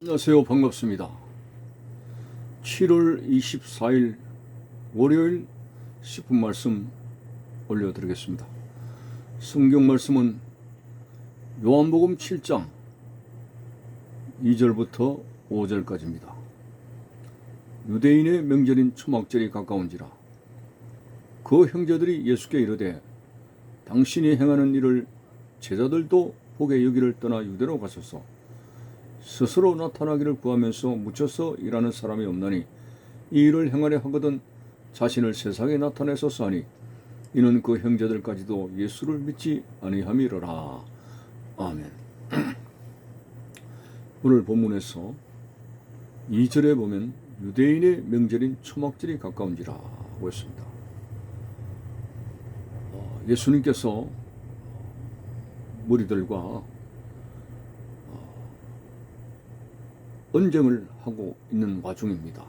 안녕하세요. 반갑습니다. 7월 24일 월요일 10분 말씀 올려드리겠습니다. 성경 말씀은 요한복음 7장 2절부터 5절까지입니다. 유대인의 명절인 초막절이 가까운지라 그 형제들이 예수께 이르되 당신이 행하는 일을 제자들도 보게 여기를 떠나 유대로 가소서 스스로 나타나기를 구하면서 묻혀서 일하는 사람이 없나니 이 일을 행하려 하거든 자신을 세상에 나타내소서 하니 이는 그 형제들까지도 예수를 믿지 아니함이로라. 아멘. 오늘 본문에서 2절에 보면 유대인의 명절인 초막절이 가까운지라 하고 있습니다. 어, 예수님께서 무리들과 언쟁을 하고 있는 와중입니다.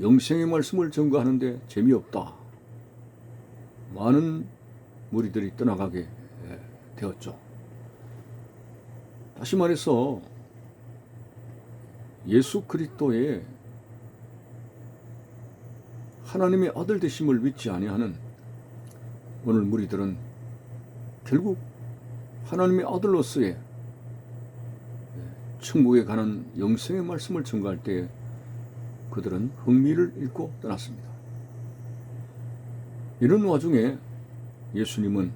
영생의 말씀을 전가하는데 재미없다. 많은 무리들이 떠나가게 예, 되었죠. 다시 말해서 예수 그리스도의 하나님의 아들 되심을 믿지 아니하는 오늘 무리들은 결국 하나님의 아들로서의 천국에 가는 영생의 말씀을 전가할 때 그들은 흥미를 잃고 떠났습니다. 이런 와중에 예수님은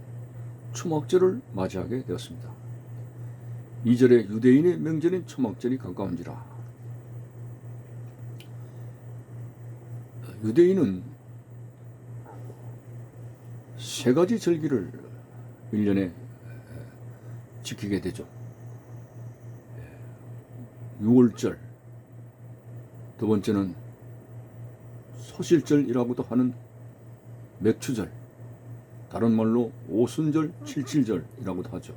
초막절을 맞이하게 되었습니다. 2절에 유대인의 명절인 초막절이 가까운지라. 유대인은 세 가지 절기를 1년에 지키게 되죠. 6월절, 두 번째는 소실절이라고도 하는 맥추절, 다른 말로 오순절, 칠칠절이라고도 하죠.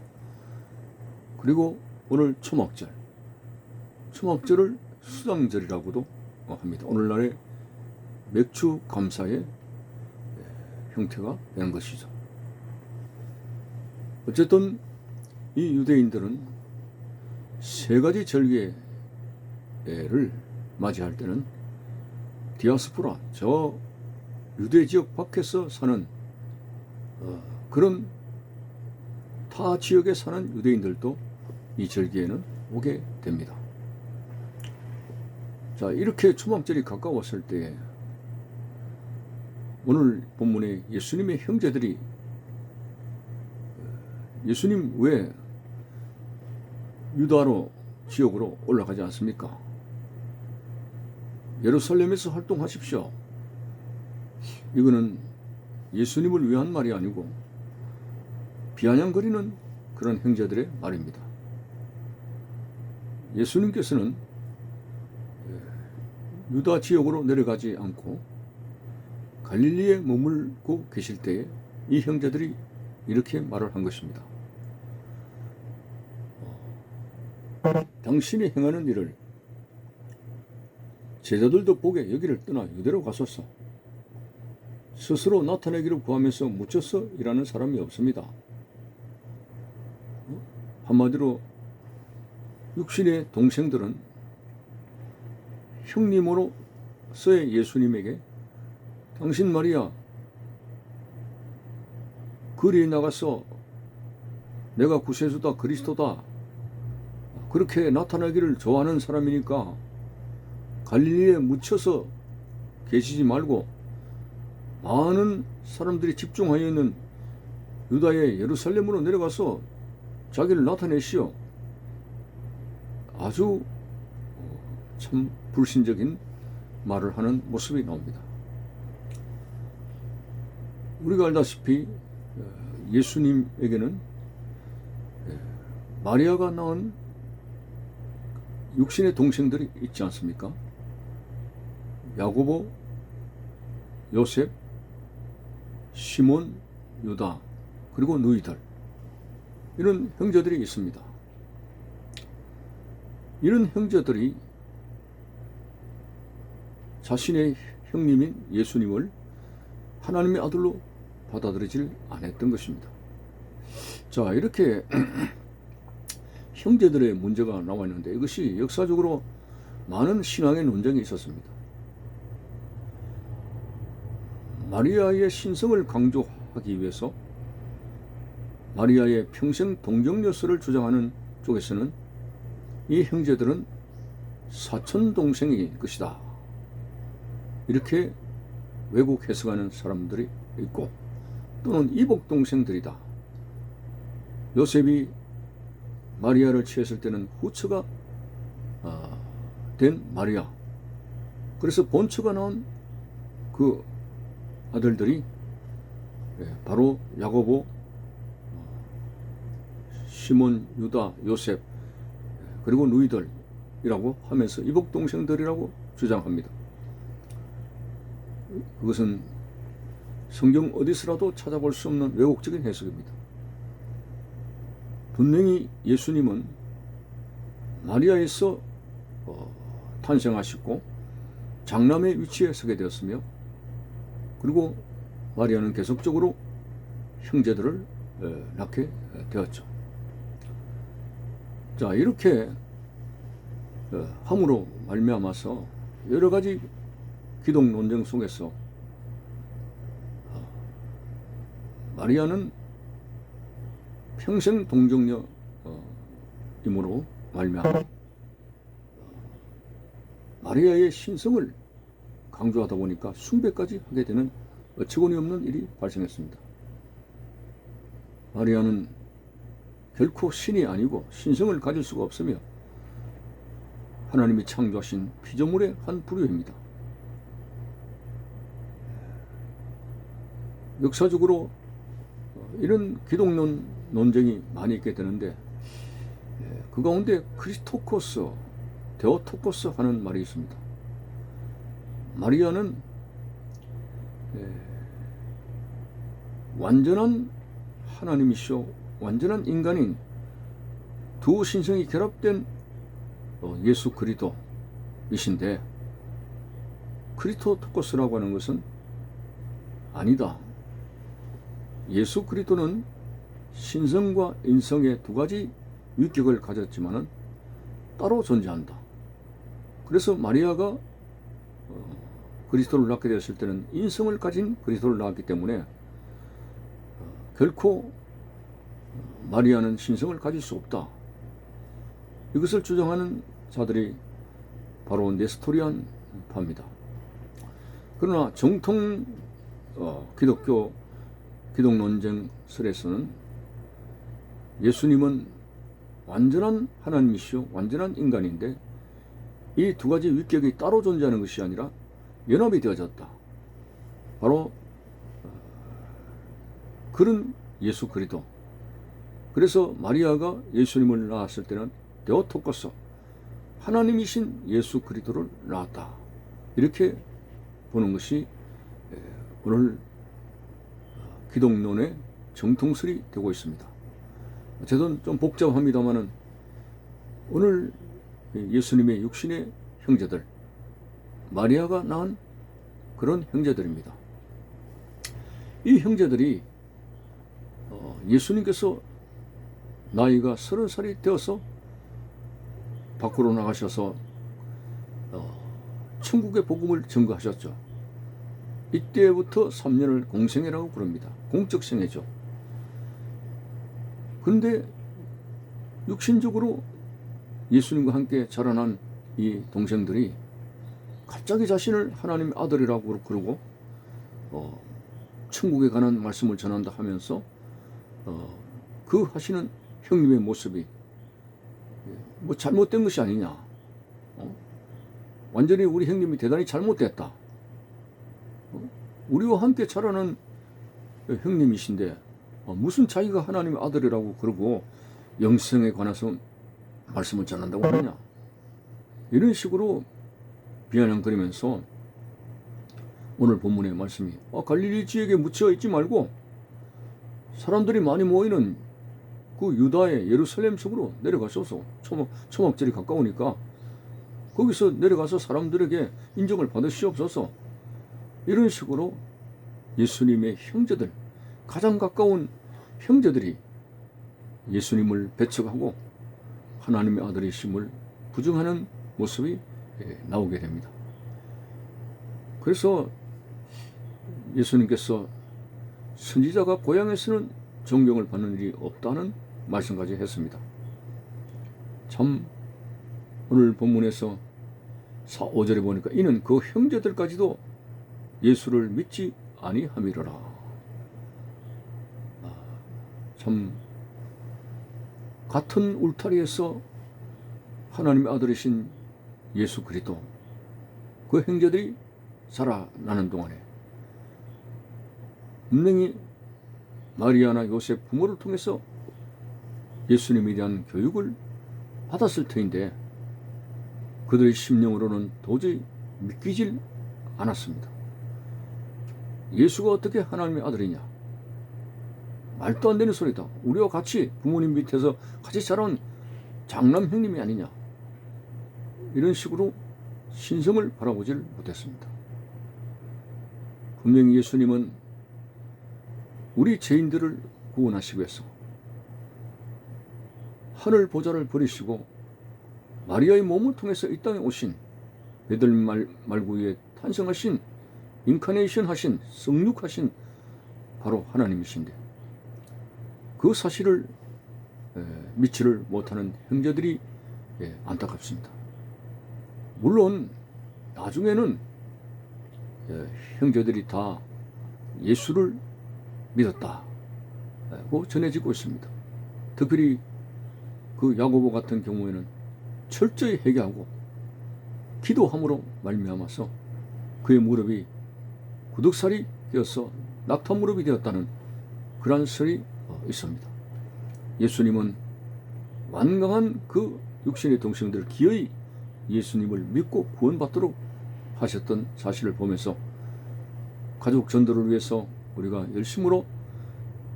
그리고 오늘 초막절, 초막절을 수당절이라고도 합니다. 오늘날의 맥추 감사의 형태가 되는 것이죠. 어쨌든 이 유대인들은 세 가지 절기 를 맞이할 때는 디아스포라 저 유대 지역 밖에서 사는 어, 그런 타 지역에 사는 유대인들도 이 절기에는 오게 됩니다. 자 이렇게 초막절이 가까웠을 때 오늘 본문에 예수님의 형제들이 예수님 왜 유다로 지역으로 올라가지 않습니까? 예루살렘에서 활동하십시오. 이거는 예수님을 위한 말이 아니고 비아냥거리는 그런 형제들의 말입니다. 예수님께서는 유다 지역으로 내려가지 않고 갈릴리에 머물고 계실 때에 이 형제들이 이렇게 말을 한 것입니다. 당신이 행하는 일을 제자들도 보게 여기를 떠나 유대로 가소서. 스스로 나타내기를 구하면서 묻혀서 일하는 사람이 없습니다. 한마디로 육신의 동생들은 형님으로서의 예수님에게 당신 말이야 거리에 나가서 내가 구세주다 그리스도다 그렇게 나타나기를 좋아하는 사람이니까 갈릴리에 묻혀서 계시지 말고 많은 사람들이 집중하여 있는 유다의 예루살렘으로 내려가서 자기를 나타내시오. 아주 참 불신적인 말을 하는 모습이 나옵니다. 우리가 알다시피 예수님에게는 마리아가 낳은 육신의 동생들이 있지 않습니까? 야고보, 요셉, 시몬, 유다, 그리고 누이들 이런 형제들이 있습니다. 이런 형제들이 자신의 형님인 예수님을 하나님의 아들로 받아들이질 않았던 것입니다. 자, 이렇게 형제들의 문제가 나와 있는데 이것이 역사적으로 많은 신앙의 논쟁이 있었습니다. 마리아의 신성을 강조하기 위해서 마리아의 평생 동정녀서를 주장하는 쪽에서는 이 형제들은 사촌 동생일 것이다. 이렇게 외국 해석하는 사람들이 있고 또는 이복 동생들이다. 요셉이 마리아를 취했을 때는 후처가 아, 된 마리아. 그래서 본처가 나온 그 아들들이 예, 바로 야고보, 어, 시몬, 유다, 요셉 그리고 누이들이라고 하면서 이복 동생들이라고 주장합니다. 그것은 성경 어디서라도 찾아볼 수 없는 왜곡적인 해석입니다. 분명히 예수님은 마리아에서 어, 탄생하셨고 장남의 위치에 서게 되었으며 그리고 마리아는 계속적으로 형제들을 에, 낳게 되었죠. 자 이렇게 어, 함으로 말미암아서 여러 가지 기독 논쟁 속에서 어, 마리아는 평생 동정녀 어, 말미암아 어, 마리아의 신성을 강조하다 보니까 숭배까지 하게 되는 어처구니 없는 일이 발생했습니다. 마리아는 결코 신이 아니고 신성을 가질 수가 없으며 하나님이 창조하신 피조물의 한 부류입니다. 역사적으로 이런 기독론 논쟁이 많이 있게 되는데 예, 그 가운데 크리스토코스, 데오토코스 하는 말이 있습니다. 마리아는 예, 완전한 하나님이시오 완전한 인간인 두 신성이 결합된 어, 예수 그리스도이신데 크리토토코스라고 하는 것은 아니다. 예수 그리스도는 신성과 인성의 두 가지 위격을 가졌지만은 따로 존재한다. 그래서 마리아가 어, 그리스도를 낳게 되었을 때는 인성을 가진 그리스도를 낳았기 때문에 어, 결코 마리아는 신성을 가질 수 없다. 이것을 주장하는 자들이 바로 네스토리안 파입니다. 그러나 정통 어, 기독교 기독 논쟁 설에서는 예수님은 완전한 하나님이시오 완전한 인간인데 이 두 가지 위격이 따로 존재하는 것이 아니라 연합이 되어졌다. 바로 어, 그런 예수 그리스도. 그래서 마리아가 예수님을 낳았을 때는 데오토코스 하나님이신 예수 그리스도를 낳았다. 이렇게 보는 것이 오늘 기독론의 정통설이 되고 있습니다. 어쨌든 좀 복잡합니다만은 오늘 예수님의 육신의 형제들 마리아가 낳은 그런 형제들입니다. 이 형제들이 어, 예수님께서 나이가 서른 살이 되어서 밖으로 나가셔서 어, 천국의 복음을 증거하셨죠. 이때부터 3년을 공생애라고 부릅니다. 공적 생애죠. 그런데 육신적으로 예수님과 함께 자라난 이 동생들이 갑자기 자신을 하나님의 아들이라고 그러고 어, 천국에 관한 말씀을 전한다 하면서 어, 그 하시는 형님의 모습이 뭐 잘못된 것이 아니냐. 어? 완전히 우리 형님이 대단히 잘못됐다. 어? 우리와 함께 자라는 형님이신데 어, 무슨 자기가 하나님의 아들이라고 그러고 영성에 관해서 말씀을 전한다고 하느냐. 이런 식으로 비아냥거리면서 오늘 본문의 말씀이 아, 갈릴리 지역에 묻혀 있지 말고 사람들이 많이 모이는 그 유다의 예루살렘 쪽으로 내려가셔서 초막, 초막절이 가까우니까 거기서 내려가서 사람들에게 인정을 받으시옵소서. 이런 식으로 예수님의 형제들 가장 가까운 형제들이 예수님을 배척하고 하나님의 아들이심을 부정하는 모습이 예, 나오게 됩니다. 그래서 예수님께서 선지자가 고향에서는 존경을 받는 일이 없다는 말씀까지 했습니다. 참 오늘 본문에서 4, 5절에 보니까 이는 그 형제들까지도 예수를 믿지 아니함이로라. 아, 참 같은 울타리에서 하나님의 아들이신 예수 그리스도 그 형제들이 살아나는 동안에 분명히 마리아나 요셉 부모를 통해서 예수님에 대한 교육을 받았을 터인데 그들의 심령으로는 도저히 믿기질 않았습니다. 예수가 어떻게 하나님의 아들이냐? 말도 안 되는 소리다. 우리와 같이 부모님 밑에서 같이 자란 장남 형님이 아니냐? 이런 식으로 신성을 바라보질 못했습니다. 분명히 예수님은 우리 죄인들을 구원하시기 위해서 하늘 보좌를 버리시고 마리아의 몸을 통해서 이 땅에 오신 베들말 말구에 탄생하신 인카네이션 하신 성육하신 바로 하나님이신데 그 사실을 에, 믿지를 못하는 형제들이 예, 안타깝습니다. 물론 나중에는 예, 형제들이 다 예수를 믿었다고 전해지고 있습니다. 특별히 그 야고보 같은 경우에는 철저히 회개하고 기도함으로 말미암아서 그의 무릎이 구덕살이 되어서 낙타 무릎이 되었다는 그러한 설이 어, 있습니다. 예수님은 완강한 그 육신의 동생들을 기어이 예수님을 믿고 구원받도록 하셨던 사실을 보면서 가족 전도를 위해서 우리가 열심으로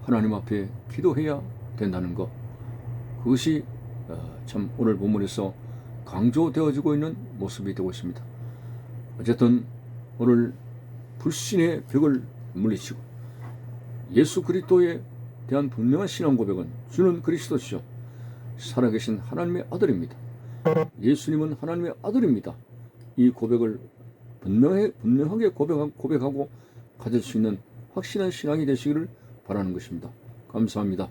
하나님 앞에 기도해야 된다는 것 그것이 어, 참 오늘 본문에서 강조되어지고 있는 모습이 되고 있습니다. 어쨌든 오늘 불신의 벽을 물리치고 예수 그리스도에 대한 분명한 신앙 고백은 주는 그리스도시요 살아계신 하나님의 아들입니다. 예수님은 하나님의 아들입니다. 이 고백을 분명하게, 분명하게 고백하고, 고백하고 가질 수 있는 확실한 신앙이 되시기를 바라는 것입니다. 감사합니다.